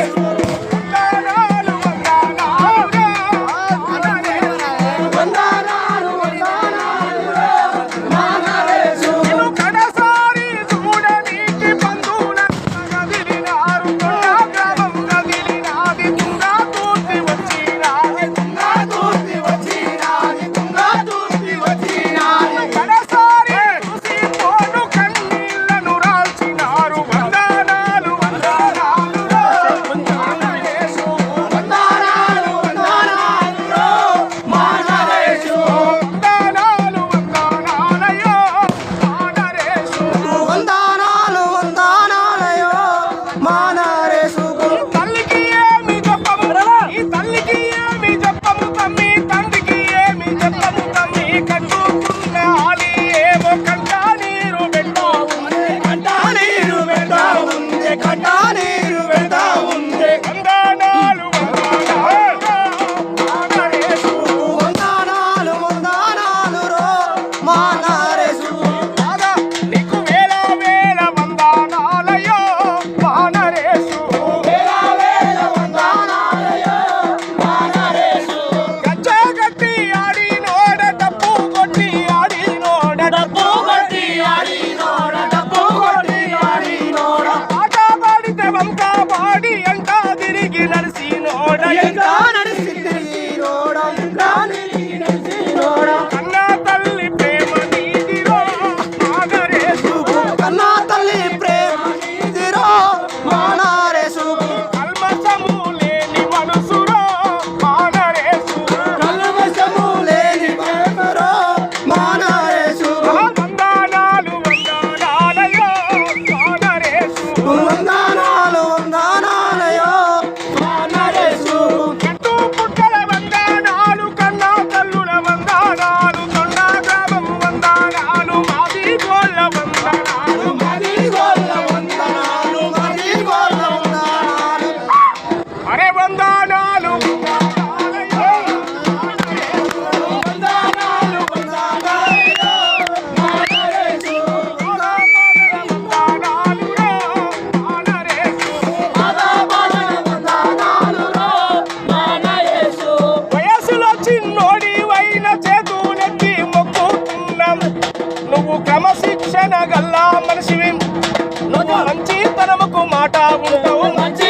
Hey! నువ్వు క్రమశిక్షణ గల్లా మనిషివి. నువ్వు మంచి తనముకు మాట ఉంటావు. మంచి